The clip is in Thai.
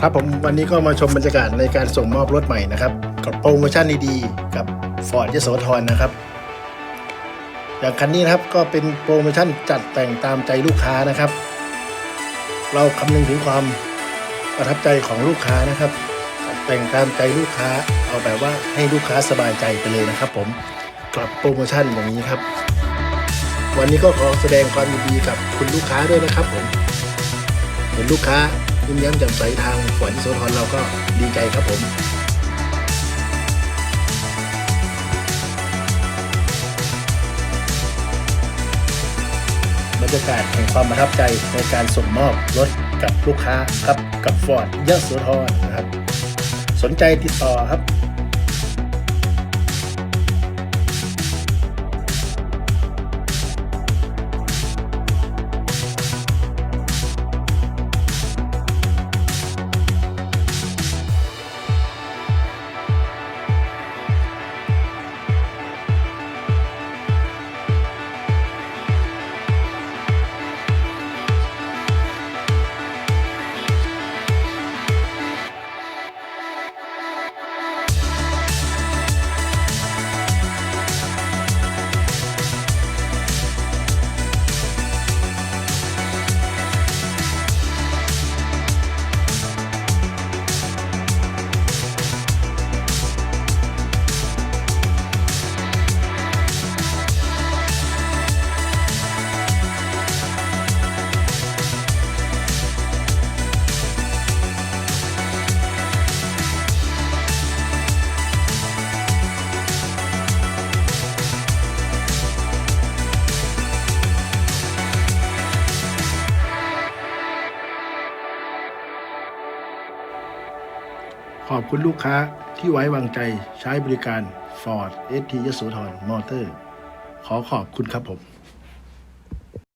ครับผมวันนี้ก็มาชมบรรยากาศในการส่งมอบรถใหม่นะครับ กับโปรโมชั่นดีๆกับ Ford ยโสธรนะครับ อย่างคันนี้นะครับก็เป็นโปรโมชั่นจัดแต่งตามใจลูกค้านะครับ เราคำนึงถึงความประทับใจของลูกค้านะครับ แต่งตามใจลูกค้าเอาแบบว่าให้ลูกค้าสบายใจไปเลยนะครับ ผมกับโปรโมชั่นอย่างนี้ครับ วันนี้ก็ขอแสดงความยินดีกับคุณลูกค้าด้วยนะครับผมเห็นลูกค้า ยิ้มแย้มแจ่มใสทางฝนโซทรเราก็ดีใจครับผมบรรยากาศแห่งความประทับใจในการส่งมอบรถกับลูกค้าครับกับฟอร์ดยะโสธรนะครับ สนใจติดต่อครับ ขอบคุณลูกค้าที่ไว้วางใจใช้บริการ Ford ST ยโสธรมอเตอร์ ขอขอบคุณครับผม